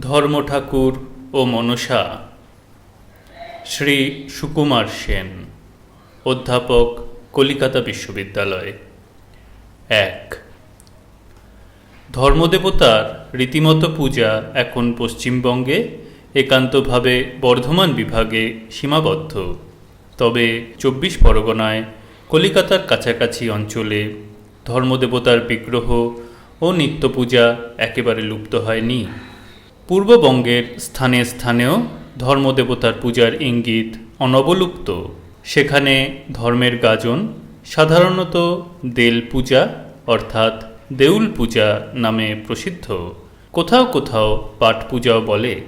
ধর্ম ঠাকুর ও মনসা। শ্রী সুকুমার সেন, অধ্যাপক, কলিকাতা বিশ্ববিদ্যালয়। এক। ধর্মদেবতার রীতিমতো পূজা এখন পশ্চিমবঙ্গে একান্তভাবে বর্ধমান বিভাগে সীমাবদ্ধ। তবে চব্বিশ পরগনায় কলিকাতার কাছাকাছি অঞ্চলে ধর্মদেবতার বিগ্রহ ও নিত্য পূজা একেবারে লুপ্ত হয়নি। পূর্ববঙ্গের স্থানে স্থানেও ধর্মদেবতার পূজার ইঙ্গিত অনবলুপ্ত। সেখানে ধর্মের গাজন, সাধারণত দেল পূজা অর্থাৎ দেউল পূজা নামে প্রসিদ্ধ। কোথাও কোথাও পাঠ পূজাও বলে।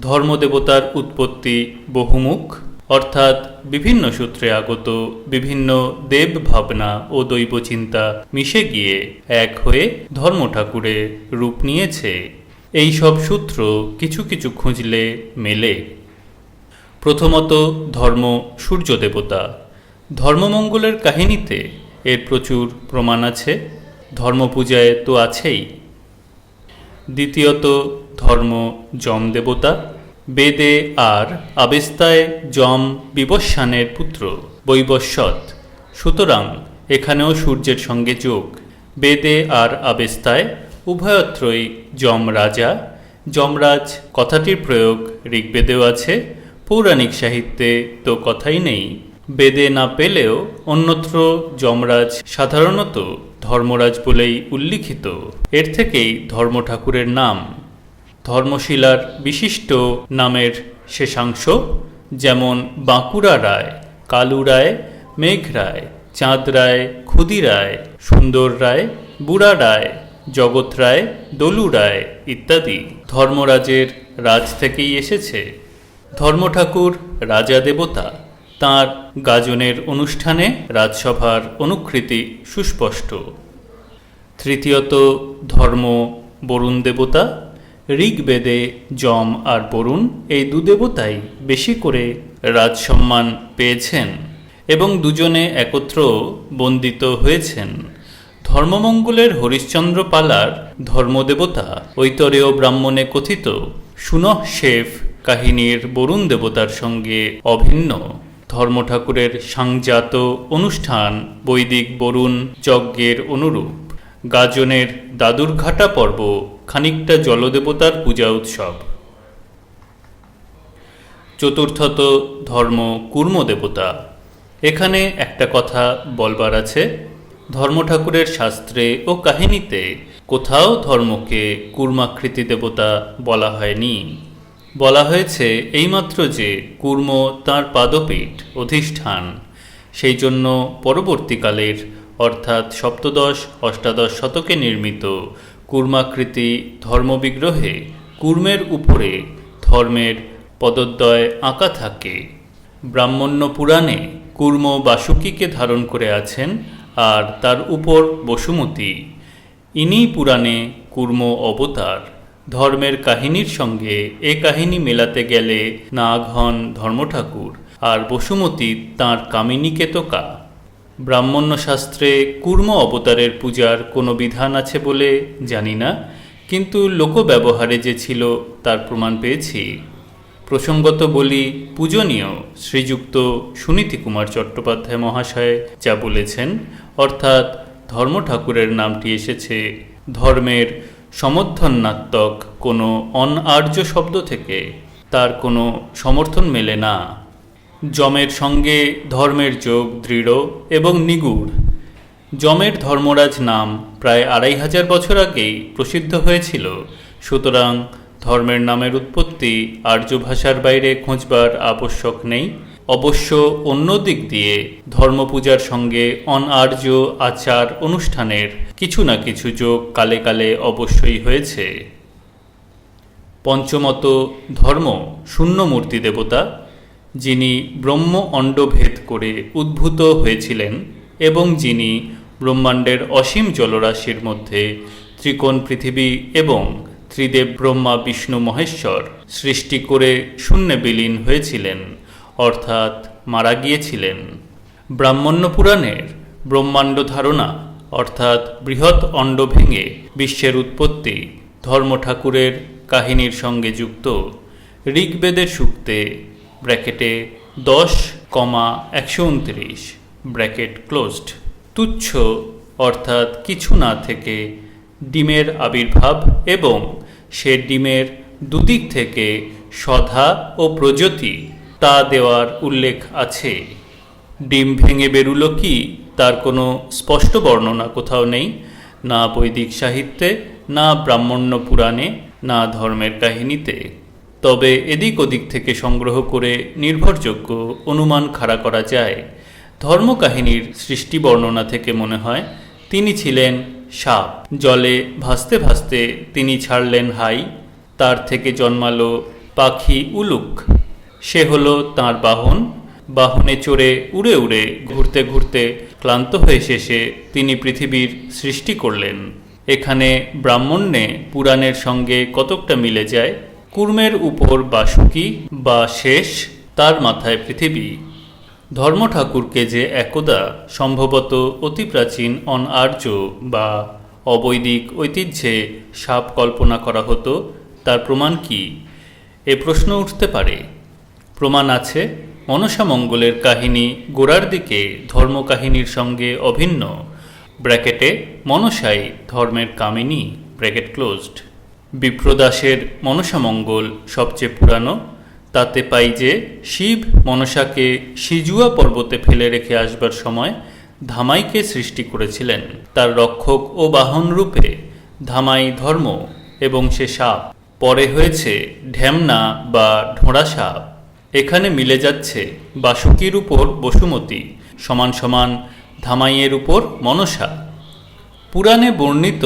ধর্মদেবতার উৎপত্তি বহুমুখ, অর্থাৎ বিভিন্ন সূত্রে আগত বিভিন্ন দেব ভাবনা ও দৈব চিন্তা মিশে গিয়ে এক হয়ে ধর্ম ঠাকুরে রূপ নিয়েছে। এই সব সূত্র কিছু কিছু খুঁজলে মেলে। প্রথমত ধর্ম সূর্য দেবতা ধর্মমঙ্গলের কাহিনীতে এর প্রচুর প্রমাণ আছে, ধর্মপূজায় তো আছেই। দ্বিতীয়ত, ধর্ম যম দেবতা বেদে আর আবেস্তায় যম বিবস্বানের পুত্র বৈবস্বত সুতরাং এখানেও সূর্যের সঙ্গে যোগ। বেদে আর আবেস্তায় উভয়ত্রই যম রাজা যমরাজ কথাটির প্রয়োগ ঋগ্বেদেও আছে, পৌরাণিক সাহিত্যে তো কথাই নেই। বেদে না পেলেও অন্যত্র যমরাজ সাধারণত ধর্মরাজ বলেই উল্লিখিত। এর থেকেই ধর্ম ঠাকুরের নাম। ধর্মশিলার বিশিষ্ট নামের শেষাংশ যেমন বাঁকুড়া রায়, কালু রায়, মেঘ রায়, চাঁদ রায় ক্ষুদি রায়, সুন্দর রায়, বুড়া রায় জগৎ রায়, দলু রায় ইত্যাদি ধর্মরাজের রাজ থেকেই এসেছে। ধর্ম ঠাকুর রাজা দেবতা তাঁর গাজনের অনুষ্ঠানে রাজসভার অনুকৃতি সুস্পষ্ট। তৃতীয়ত, ধর্ম, বরুণ দেবতা, ঋগ্বেদে যম আর বরুণ এই দু দেবতাই বেশি করে রাজসম্মান পেয়েছেন এবং দুজনে একত্র বন্দিত হয়েছেন। ধর্মমঙ্গলের হরিশ্চন্দ্র পালার ধর্মদেবতা ঐতরেয় ব্রাহ্মণে কথিত সুনহ শেফ কাহিনীর বরুণ দেবতার সঙ্গে অভিন্ন। ধর্ম ঠাকুরের সাংজাত অনুষ্ঠান বৈদিক বরুণ যজ্ঞের অনুরূপ। গাজনের দাদুরঘাটা পর্ব খানিকটা জলদেবতার পূজা উৎসব। চতুর্থত ধর্ম কুর্ম দেবতা এখানে একটা কথা বলবার আছে। ধর্ম ঠাকুরের শাস্ত্রে ও কাহিনীতে কোথাও ধর্মকে কুর্মাকৃতি দেবতা বলা হয়নি। বলা হয়েছে এইমাত্র যে কুর্ম তাঁর পাদপীঠ অধিষ্ঠান, সেই জন্য পরবর্তীকালের, অর্থাৎ সপ্তদশ, অষ্টাদশ শতকে নির্মিত কুর্মাকৃতি ধর্মবিগ্রহে কুর্মের উপরে ধর্মের পদদ্বয় আঁকা থাকে। ব্রাহ্মণ্য পুরাণে কুর্ম বাসুকীকে ধারণ করে আছেন আর তার উপর বসুমতী। ইনি পুরাণে কুর্ম অবতার। ধর্মের কাহিনীর সঙ্গে এ কাহিনী মেলাতে গেলে নাগ হন ধর্মঠাকুর আর বসুমতী তাঁর কামিনীকেতকা। ব্রাহ্মণ্য শাস্ত্রে কুর্ম অবতারের পূজার কোনো বিধান আছে বলে জানি না, কিন্তু লোক ব্যবহারে যে ছিল তার প্রমাণ পেয়েছি। প্রসঙ্গত বলি, পূজনীয় শ্রীযুক্ত সুনীতি কুমার চট্টোপাধ্যায় মহাশয় যা বলেছেন, অর্থাৎ ধর্ম ঠাকুরের নামটি এসেছে, ধর্মের সমর্থনাত্মক কোনো অনার্য শব্দ থেকে, তার কোনো সমর্থন মেলে না। যমের সঙ্গে ধর্মের যোগ দৃঢ় এবং নিগুড়। যমের ধর্মরাজ নাম প্রায় আড়াই হাজার বছর আগেই প্রসিদ্ধ হয়েছিল, সুতরাং ধর্মের নামের উৎপত্তি আর্য ভাষার বাইরে খোঁজবার আবশ্যক নেই। অবশ্য অন্য দিক দিয়ে ধর্মপূজার সঙ্গে অনআর্য আচার অনুষ্ঠানের কিছু না কিছু যোগ কালে কালে অবশ্যই হয়েছে। পঞ্চমত, ধর্ম শূন্যমূর্তি দেবতা, যিনি ব্রহ্ম অণ্ডভেদ করে উদ্ভূত হয়েছিলেন এবং যিনি ব্রহ্মাণ্ডের অসীম জলরাশির মধ্যে ত্রিকোণ পৃথিবী এবং ত্রিদেব ব্রহ্মা, বিষ্ণু, মহেশ্বর সৃষ্টি করে শূন্যে বিলীন হয়েছিলেন, অর্থাৎ মারা গিয়েছিলেন। ব্রাহ্মণ্য পুরাণের ব্রহ্মাণ্ড ধারণা, অর্থাৎ বৃহৎ অণ্ড ভেঙে বিশ্বের উৎপত্তি ধর্ম ঠাকুরের কাহিনীর সঙ্গে যুক্ত, ঋগ্বেদের সূক্তে, ব্র্যাকেটে দশ কমা একশো উনত্রিশ, ব্র্যাকেট ক্লোজড, তুচ্ছ, অর্থাৎ কিছু না থেকে ডিমের আবির্ভাব এবং সে ডিমের দুদিক থেকে সধা ও প্রজাতি তা দেওয়ার উল্লেখ আছে। ডিম ভেঙে বেরুলো কি তার কোনো স্পষ্ট বর্ণনা কোথাও নেই, না বৈদিক সাহিত্যে, না ব্রাহ্মণ্য পুরাণে, না ধর্মের কাহিনীতে। তবে এদিক ওদিক থেকে সংগ্রহ করে নির্ভরযোগ্য অনুমান খাড়া করা যায়। ধর্মকাহিনীর সৃষ্টি বর্ণনা থেকে মনে হয়, তিনি ছিলেন সাপ। জলে ভাসতে ভাসতে তিনি ছাড়লেন হাই, তার থেকে জন্মালো পাখি উলুক। সে হলো তার বাহন। বাহনে চড়ে উড়ে উড়ে ঘুরতে ঘুরতে ক্লান্ত হয়ে শেষে তিনি পৃথিবীর সৃষ্টি করলেন। এখানে ব্রাহ্মণ্যে পুরাণের সঙ্গে কতকটা মিলে যায়? কুর্মের উপর বাসুকি বা শেষ, তার মাথায় পৃথিবী। ধর্ম ঠাকুরকে যে একদা সম্ভবত অতি প্রাচীন অন আর্য বা অবৈদিক ঐতিহ্যে সাপ কল্পনা করা হতো, তার প্রমাণ কি? এ প্রশ্ন উঠতে পারে। প্রমাণ আছে, মনসা মঙ্গলের কাহিনী গোড়ার দিকে ধর্মকাহিনীর সঙ্গে অভিন্ন। ব্র্যাকেটে, মনসাই ধর্মের কামিনী, ব্র্যাকেট ক্লোজড। বিপ্রদাসের মনসামঙ্গল সবচেয়ে পুরানো তাতে পাই যে শিব মনসাকে সিজুয়া পর্বতে ফেলে রেখে আসবার সময় ধামাইকে সৃষ্টি করেছিলেন। তার রক্ষক ও বাহন রূপে ধামাই ধর্ম এবং সে সাপ। পরে হয়েছে ঢ্যামনা বা ঢোঁড়া সাপ। এখানে মিলে যাচ্ছে বাসুকির উপর বসুমতী, সমান সমান ধামাইয়ের উপর মনসা। পুরাণে বর্ণিত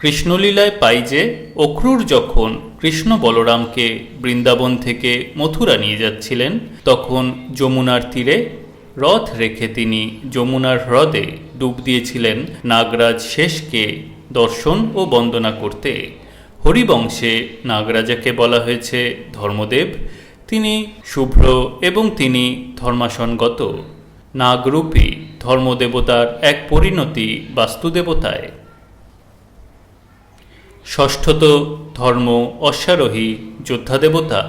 কৃষ্ণলীলায় পাই যে অক্রূর যখন কৃষ্ণ বলরামকে বৃন্দাবন থেকে মথুরা নিয়ে যাচ্ছিলেন, তখন যমুনার তীরে রথ রেখে তিনি যমুনার হ্রদে ডুব দিয়েছিলেন নাগরাজ শেষকে দর্শন ও বন্দনা করতে। হরিবংশে নাগরাজাকে বলা হয়েছে ধর্মদেব। তিনি শুভ্র এবং তিনি ধর্মাসনগত নাগরূপী ধর্মদেবতার এক পরিণতি বাস্তুদেবতায়। ষষ্ঠত ধর্ম অশ্বারোহী যোদ্ধা দেবতা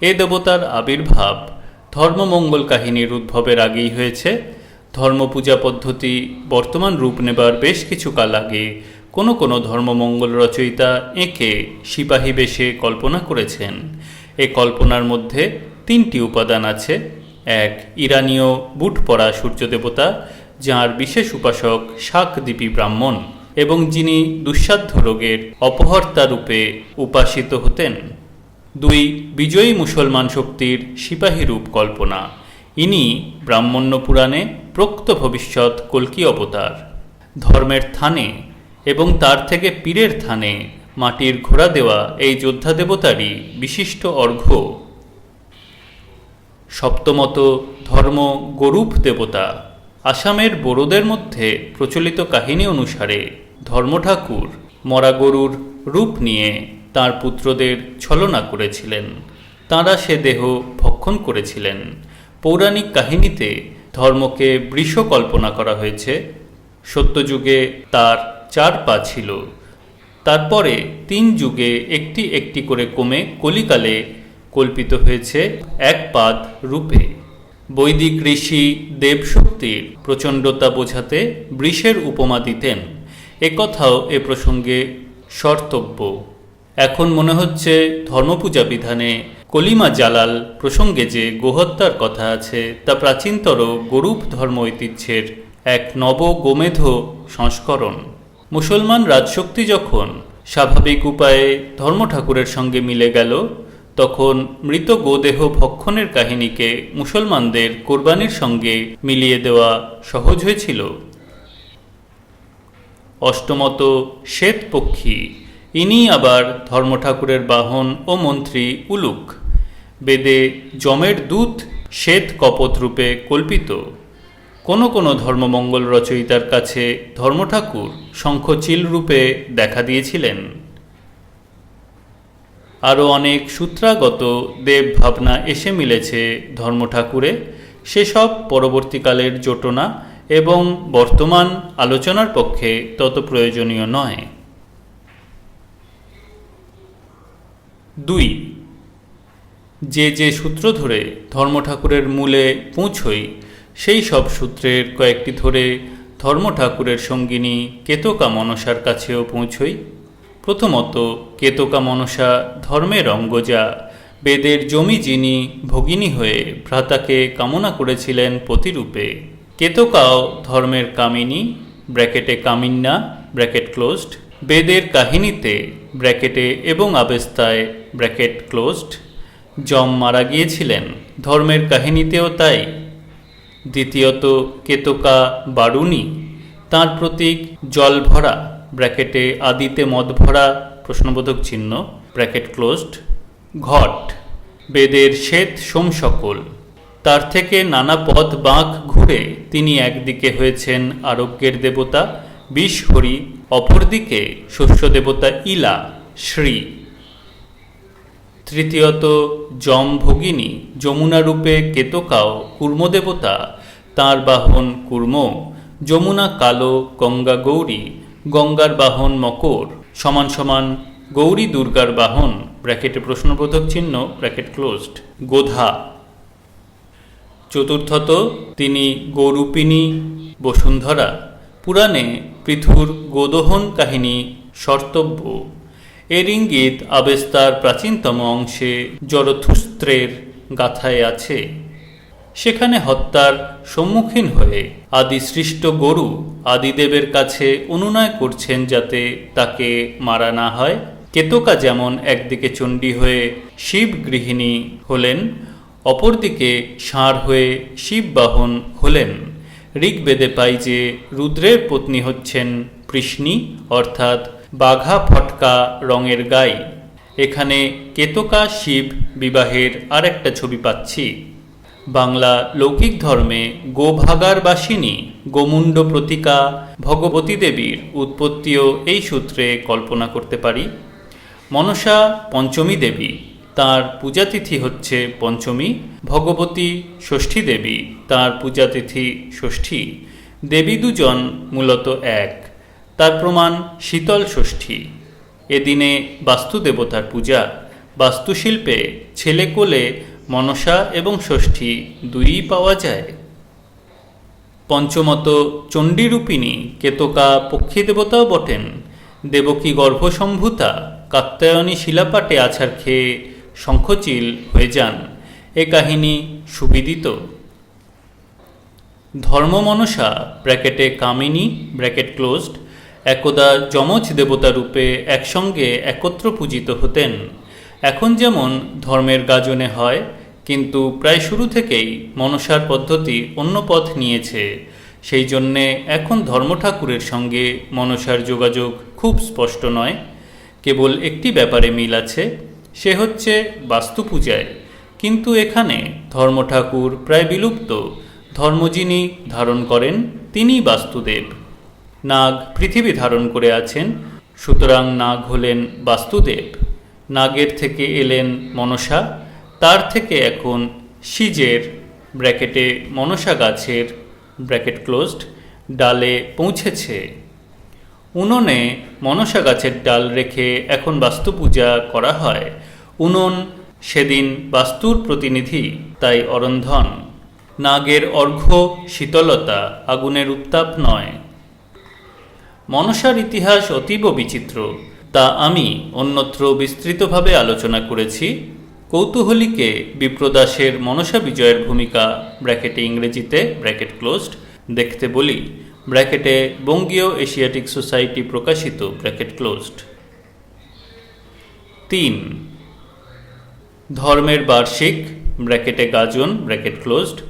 এ দেবতার আবির্ভাব ধর্মমঙ্গল কাহিনীর উদ্ভবের আগেই হয়েছে। ধর্মপূজা পদ্ধতি বর্তমান রূপ নেবার বেশ কিছু কাল আগে কোনো কোনো ধর্মমঙ্গল রচয়িতা এঁকে সিপাহী বেশে কল্পনা করেছেন। এ কল্পনার মধ্যে তিনটি উপাদান আছে। এক, ইরানীয় বুট পরা সূর্য দেবতা, যাঁর বিশেষ উপাসক শাকদ্বীপী ব্রাহ্মণ। এবং যিনি দুঃসাধ্য রোগের অপহর্তা রূপে উপাসিত হতেন। দুই বিজয়ী মুসলমান শক্তির সিপাহী রূপ কল্পনা। ইনি ব্রাহ্মণ্য পুরাণে প্রক্ত ভবিষ্যৎ কল্কি অবতার। ধর্মের থানে এবং তার থেকে পীরের থানে মাটির ঘোড়া দেওয়া এই যোদ্ধা দেবতারই বিশিষ্ট অর্ঘ্য সপ্তমত ধর্ম গরূপ দেবতা। আসামের বড়োদের মধ্যে প্রচলিত কাহিনী অনুসারে ধর্মঠাকুর মরা গরুর রূপ নিয়ে তার পুত্রদের ছলনা করেছিলেন। তাঁরা সে দেহ ভক্ষণ করেছিলেন। পৌরাণিক কাহিনীতে ধর্মকে বৃষ কল্পনা করা হয়েছে। সত্যযুগে তার চার পা ছিল। তারপরে তিন যুগে একটি একটি করে কমে কলিকালে কল্পিত হয়েছে এক পাদ রূপে। বৈদিক ঋষি দেবশক্তির প্রচণ্ডতা বোঝাতে বৃষের উপমা দিতেন। একথাও এ প্রসঙ্গে শর্তব্য। এখন মনে হচ্ছে ধর্মপূজা বিধানে কলিমা জালাল প্রসঙ্গে যে গোহত্যার কথা আছে, তা প্রাচীনতর গরূপ ধর্ম ঐতিহ্যের এক নব গোমেধ সংস্করণ। মুসলমান রাজশক্তি যখন স্বাভাবিক উপায়ে ধর্ম ঠাকুরের সঙ্গে মিলে গেল, তখন মৃত গোদেহ ভক্ষণের কাহিনীকে মুসলমানদের কোরবানির সঙ্গে মিলিয়ে দেওয়া সহজ হয়েছিল। অষ্টমত শ্বেত পক্ষী। ইনি আবার ধর্ম ঠাকুরের বাহন ও মন্ত্রী উলুক। বেদে যমের দূত শ্বেত কপত রূপে কল্পিত। কোনো কোনো ধর্মমঙ্গল রচয়িতার কাছে ধর্মঠাকুর শঙ্খচিল রূপে দেখা দিয়েছিলেন। আরও অনেক সূত্রাগত দেব ভাবনা এসে মিলেছে ধর্ম ঠাকুরে সেসব পরবর্তীকালের জোটনা এবং বর্তমান আলোচনার পক্ষে তত প্রয়োজনীয় নয়। দুই, যে যে সূত্র ধরে ধর্ম ঠাকুরের মূলে পৌঁছই, সেই সব সূত্রের কয়েকটি ধরে ধর্ম ঠাকুরের সঙ্গিনী কেতকা মনসার কাছেও পৌঁছই। প্রথমত, কেতকা মনসা ধর্মের অঙ্গজা, বেদের জমি যিনি ভগিনী হয়ে ভ্রাতাকে কামনা করেছিলেন প্রতিরূপে কেতকাও ধর্মের কামিনী, ব্র্যাকেটে কামিন্না, ব্র্যাকেট ক্লোজড, বেদের কাহিনীতে ব্র্যাকেটে এবং আবেস্তায় ব্র্যাকেট ক্লোজড। জম মারা গিয়েছিলেন, ধর্মের কাহিনীতেও তাই। দ্বিতীয়ত কেতকা বারুণী, তার প্রতীক জল ভরা ব্র্যাকেটে আদিতে মদ ভরা প্রশ্নবোধক চিহ্ন, ব্র্যাকেট ক্লোজড। ঘট, বেদের শ্বেত সোম সকল। তার থেকে নানা পথ বাঁক ঘুরে তিনি একদিকে হয়েছেন আরোগ্যের দেবতা বিষ হরি অপরদিকে শস্য দেবতা ইলা, শ্রী। তৃতীয়ত যম ভগিনী যমুনা রূপে কেতকাও কুর্মদেবতা, তাঁর বাহন কুর্ম, যমুনা কালো, গঙ্গা গৌরী, গঙ্গার বাহন মকর, সমান সমান গৌরী দুর্গার বাহন, ব্র্যাকেটে প্রশ্নবোধক চিহ্ন, ব্র্যাকেট ক্লোজড, গোধা। চতুর্থত তিনি গৌরূপিণী বসুন্ধরা, পুরাণে পৃথুর গোদহন কাহিনী শর্তব্য। এর ইঙ্গিত আবেস্তার প্রাচীনতম অংশে জরথুস্ত্রের গাথায় আছে। সেখানে হত্যার সম্মুখীন হয়ে আদি সৃষ্ট গরু আদিদেবের কাছে অনুনয় করছেন যাতে তাকে মারা না হয়। কেতকা যেমন একদিকে চণ্ডী হয়ে শিব গৃহিণী হলেন অপরদিকে ষাঁড় হয়ে শিববাহন হলেন। ঋগ্বেদে পাই যে রুদ্রের পত্নী হচ্ছেন কৃষ্ণী, অর্থাৎ বাঘা ফটকা রঙের গাই। এখানে কেতকা শিব বিবাহের আরেকটা ছবি পাচ্ছি। বাংলা লৌকিক ধর্মে গোভাগার বাসিনী, গোমুণ্ড প্রতিকা, ভগবতী দেবীর উৎপত্তিও এই সূত্রে কল্পনা করতে পারি। মনসা পঞ্চমী দেবী। তার পূজাতিথি হচ্ছে পঞ্চমী ভগবতী ষষ্ঠী দেবী। তার পূজাতিথি ষষ্ঠী। দেবী দুজন মূলত এক। তার প্রমাণ শীতল ষষ্ঠী। এদিনে বাস্তুদেবতার পূজা। বাস্তুশিল্পে ছেলে কোলে মনসা এবং ষষ্ঠী দুইই পাওয়া যায়। পঞ্চমত চণ্ডীরূপিণী কেতকা পক্ষী দেবতাও বটেন। দেবকী গর্ভসম্ভূতা কাত্যায়নী শিলাপাটে আছাড় খেয়ে শঙ্খচিল হয়ে যান। এ কাহিনী সুবিদিত। ধর্মমনসা, ব্র্যাকেটে কামিনী, ব্র্যাকেট ক্লোজড, একদা যমজ দেবতা রূপে একসঙ্গে একত্র পূজিত হতেন। এখন যেমন ধর্মের গাজনে হয়, কিন্তু প্রায় শুরু থেকেই মনসার পদ্ধতি অন্য পথ নিয়েছে। সেই জন্যে এখন ধর্ম ঠাকুরের সঙ্গে মনসার যোগাযোগ খুব স্পষ্ট নয়। কেবল একটি ব্যাপারে মিল আছে সে হচ্ছে বাস্তু পূজায় কিন্তু এখানে ধর্ম ঠাকুর প্রায় বিলুপ্ত। ধর্ম যিনি ধারণ করেন, তিনিই বাস্তুদেব। নাগ পৃথিবী ধারণ করে আছেন, সুতরাং নাগ হলেন বাস্তুদেব। নাগের থেকে এলেন মনসা, তার থেকে এখন সিজের, ব্র্যাকেটে মনসা গাছের, ব্র্যাকেট ক্লোজড, ডালে পৌঁছেছে। উনুনে মনসা গাছের ডাল রেখে এখন বাস্তু পূজা করা হয়। উনুন, সেদিন বাস্তুর প্রতিনিধি, তাই অরন্ধন। নাগের অর্ঘ্য শীতলতা আগুনের উত্তাপ নয়। মনসার ইতিহাস অতীব বিচিত্র, তা আমি অন্যত্র বিস্তৃতভাবে আলোচনা করেছি। কৌতূহলীকে বিপ্রদাসের মনসা বিজয়ের ভূমিকা, ব্র্যাকেটে ইংরেজিতে, ব্র্যাকেট ক্লোজড, দেখতে বলি, ব্র্যাকেটে বঙ্গীয় এশিয়াটিক সোসাইটি প্রকাশিত, ব্র্যাকেট ক্লোজড। তিন ধর্মের বার্ষিক, ব্র্যাকেটে গাজন, ব্র্যাকেট ক্লোজড,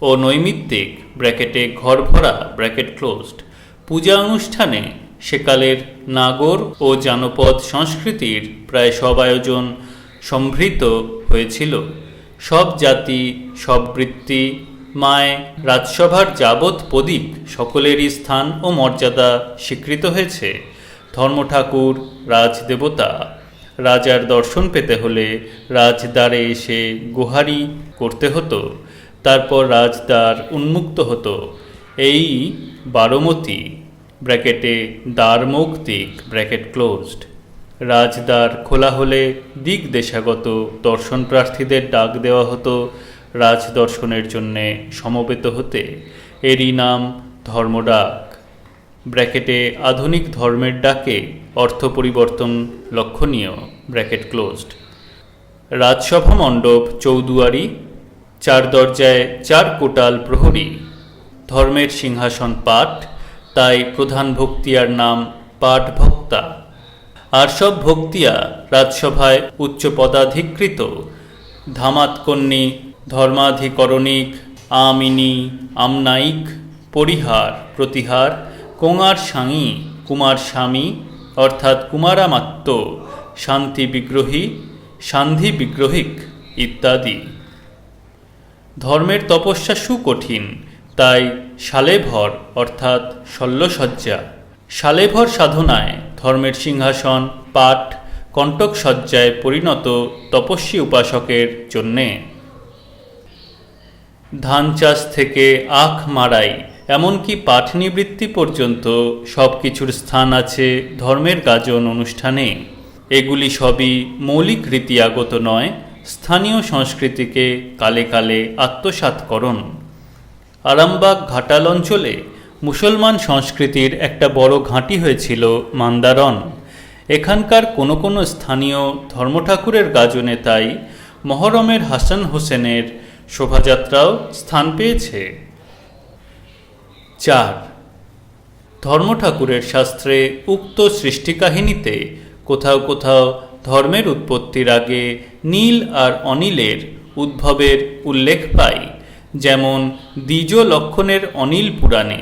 ও নৈমিত্তিক, ব্র্যাকেটে ঘর ভরা, ব্র্যাকেট ক্লোজড। পূজা অনুষ্ঠানে সেকালের নাগর ও জানপদ সংস্কৃতির প্রায় সব আয়োজন সম্ভৃত হয়েছিল। সব জাতি, সব বৃত্তি, মায়, রাজসভার যাবৎ পদিক সকলেরই স্থান ও মর্যাদা স্বীকৃত হয়েছে। ধর্ম ঠাকুর রাজদেবতা রাজার দর্শন পেতে হলে রাজদ্বারে এসে গোহারি করতে হতো। তারপর রাজদ্বার উন্মুক্ত হতো। এই বারমতী, ব্র্যাকেটে দ্বার মৌক্তিক ব্র্যাকেট ক্লোজড। রাজদ্বার খোলা হলে দিক দেশাগত দর্শন প্রার্থীদের ডাক দেওয়া হতো। রাজদর্শনের জন্যে সমবেত হতে। এরই নাম ধর্মডাক। ব্র্যাকেটে আধুনিক ধর্মের ডাকে অর্থ পরিবর্তন লক্ষণীয়, ব্র্যাকেট ক্লোজড। রাজসভা মণ্ডপ, চৌদুয়ারি, চার দরজায় চার কোটাল প্রহরী। ধর্মের সিংহাসন পাঠ তাই প্রধান ভক্তিয়ার নাম পাঠ ভক্তা আর সব ভক্তিয়া রাজসভায় উচ্চ পদাধিকৃত। ধামাতকন্যী ধর্মাধিকরণিক, আমিনী, আমনাইক, পরিহার, প্রতিহার কোঙার সাঙি কুমার স্বামী, অর্থাৎ কুমারামাত্য, শান্তি বিগ্রহী সান্ধি বিগ্রহিক ইত্যাদি। ধর্মের তপস্যা সুকঠিন, তাই শালেভর অর্থাৎ শল্যসজ্জা শালেভর সাধনায় ধর্মের সিংহাসন, পাঠ কণ্টক সজ্জায় পরিণত তপস্বী উপাসকের জন্যে। ধান চাষ থেকে আখ মারাই এমনকি পাঠ নিবৃত্তি পর্যন্ত সব কিছুর স্থান আছে ধর্মের গাজন অনুষ্ঠানে। এগুলি সবই মৌলিক রীতি আগত নয়, স্থানীয় সংস্কৃতিকে কালে কালে আত্মসাৎকরণ। আরামবাগ ঘাটাল অঞ্চলে মুসলমান সংস্কৃতির একটা বড় ঘাঁটি হয়েছিল মান্দারণ। এখানকার কোনো কোনো স্থানীয় ধর্মঠাকুরের গাজনে তাই মহরমের হাসান হোসেনের শোভাযাত্রাও স্থান পেয়েছে। চার। ধর্ম ঠাকুরের শাস্ত্রে উক্ত সৃষ্টিকাহিনীতে কোথাও কোথাও ধর্মের উৎপত্তির আগে নীল আর অনিলের উদ্ভবের উল্লেখ পাই, যেমন দ্বিজ লক্ষণের অনিল পুরাণে।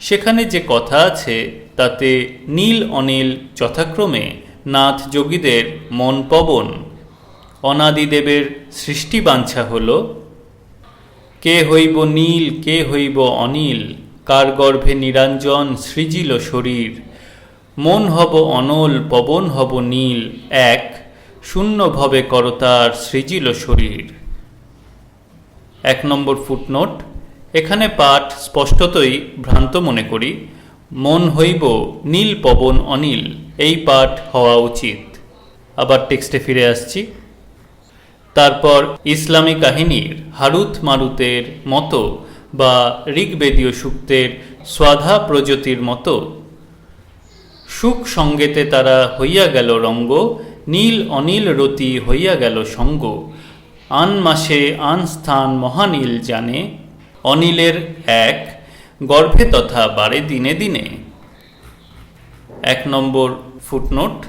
সেখানে যে কথা আছে, তাতে নীল অনিল যথাক্রমে নাথ যোগীদের মন পবন। অনাদিদেবের সৃষ্টি বাঞ্ছা হল, কে হইব নীল, কে হইব অনিল? কার গর্ভে নিরঞ্জন সৃজিল শরীর? মন হব অনল, পবন হব নীল। এক, শূন্য ভবে করতার সৃজিল শরীর। এক নম্বর ফুটনোট, এখানে পাঠ স্পষ্টতই ভ্রান্ত মনে করি। মন হইব নীল, পবন অনিল, এই পাঠ হওয়া উচিত। আবার টেক্সটে ফিরে আসছি। তারপর ইসলামী কাহিনীর হারুত মারুতের মতো বা ঋগ্বেদীয় সূক্তের স্বাধা প্রজাতির মতো। সুখ সঙ্গেতে তারা হইয়া গেল রঙ্গ, নীল অনিল রতি হইয়া গেল সঙ্গ। আন মাসে আন স্থান মহানীল জানে, অনিলের এক, গর্ভে তথা বারে দিনে দিনে। এক নম্বর ফুটনোট,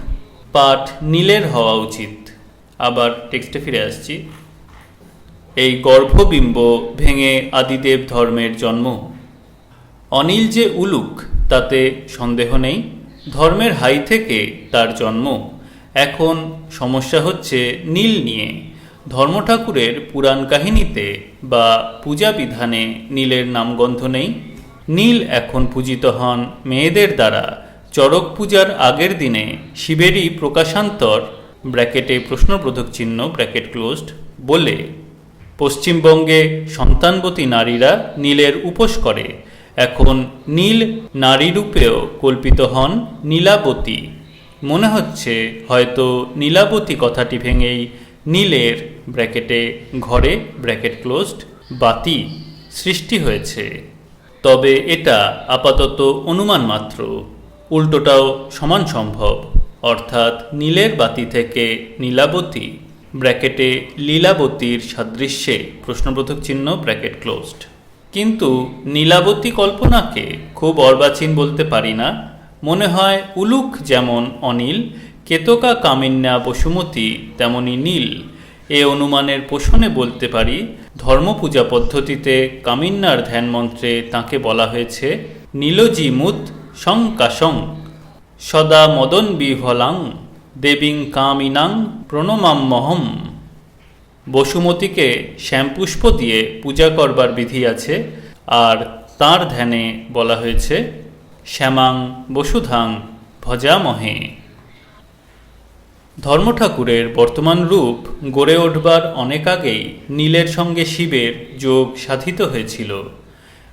পাঠ নীলের হওয়া উচিত। আবার টেক্সটে ফিরে আসছি। এই গর্ভবিম্ব ভেঙে আদিদেব ধর্মের জন্ম। অনিল যে উলুক, তাতে সন্দেহ নেই। ধর্মের হাই থেকে তার জন্ম। এখন সমস্যা হচ্ছে নীল নিয়ে। ধর্মঠাকুরের পুরাণ কাহিনীতে বা পূজা বিধানে নীলের নামগন্ধ নেই। নীল এখন পূজিত হন মেয়েদের দ্বারা। চড়ক পূজার আগের দিনে শিবেরই প্রকাশান্তর, ব্র্যাকেটে প্রশ্নবোধক চিহ্ন, ব্র্যাকেট ক্লোজড, বলে পশ্চিমবঙ্গে সন্তানবতী নারীরা নীলের উপোস করে। এখন নীল নারীরূপেও কল্পিত হন নীলাবতী। মনে হচ্ছে হয়তো নীলাবতী কথাটি ভেঙেই নীলের ব্র্যাকেটে ঘরে ব্র্যাকেট ক্লোজড বাতি সৃষ্টি হয়েছে। তবে এটা আপাতত অনুমান মাত্র। উল্টোটাও সমান সম্ভব। অর্থাৎ নীলের বাতি থেকে নীলাবতী ব্র্যাকেটে লীলাবতীর সাদৃশ্যে প্রশ্নবোধক চিহ্ন ব্র্যাকেট ক্লোজড। কিন্তু নীলাবতী কল্পনাকে খুব অর্বাচীন বলতে পারি না। মনে হয় উলুক যেমন অনিল, কেতকা কামিন্যা বসুমতী তেমনি নীল। এ অনুমানের পোষণে বলতে পারি, ধর্মপূজা পদ্ধতিতে কামিন্যার ধ্যান মন্ত্রে তাঁকে বলা হয়েছে নীলজি মুত শঙ্কাশং, সদা মদন বিভলাং দেবীং কামিনাং প্রণমাম্যহম বসুমতীকে শ্যামপুষ্প দিয়ে পূজা করবার বিধি আছে, আর তার ধ্যানে বলা হয়েছে, শ্যামাং বসুধাং ভজামহে। ধর্মঠাকুরের বর্তমান রূপ গড়ে উঠবার অনেক আগেই নীলের সঙ্গে শিবের যোগ সাধিত হয়েছিল।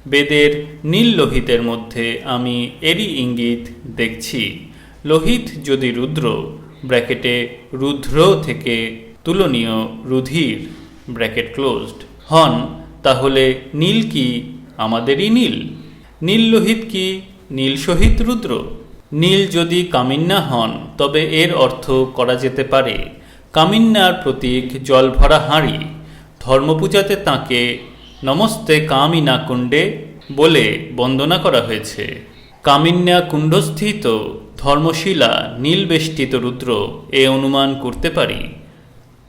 বেদের নীল লোহিতের মধ্যে আমি এরই ইঙ্গিত দেখছি। লোহিত যদি রুদ্র ব্র্যাকেটে রুদ্র থেকে তুলনীয় রুধির, ব্র্যাকেট ক্লোজড। হন, তাহলে নীল কি আমাদেরই নীল? নীল লোহিত কি নীল সহিত রুদ্র? নীল যদি কামিন্না হন, তবে এর অর্থ করা যেতে পারে, কামিন্নার প্রতীক জল ভরা হাঁড়ি। ধর্মপূজাতে তাঁকে নমস্তে কামিনা কুণ্ডে বলে বন্দনা করা হয়েছে। কামিন্যা কুণ্ডস্থিত ধর্মশিলা, নীলবেষ্টিত রুদ্র এ অনুমান করতে পারি।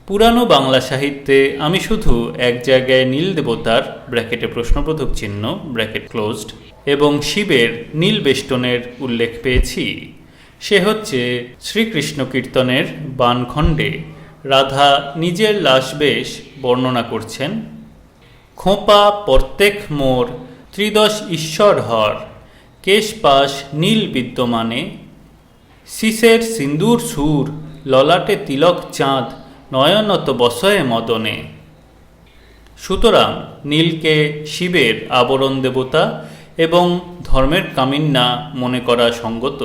পুরানো বাংলা সাহিত্যে আমি শুধু এক জায়গায় নীল দেবতার ব্র্যাকেটে প্রশ্নবোধক চিহ্ন, ব্র্যাকেট ক্লোজড, এবং শিবের নীল বেষ্টনের উল্লেখ পেয়েছি। সে হচ্ছে শ্রীকৃষ্ণ কীর্তনের বানখণ্ডে। রাধা নিজের লাশবেশ বর্ণনা করছেন, খোঁপা প্রত্যেক মোর ত্রিদশ ঈশ্বর হর কেশপাশ নীল বিদ্যমানে শিশের সিন্দুর সুর, ললাটে তিলক চাঁদ, নয়নত বসয়ে মদনে। সুতরাং নীলকে শিবের আবরণ দেবতা এবং ধর্মের কামিন্না মনে করা সঙ্গত।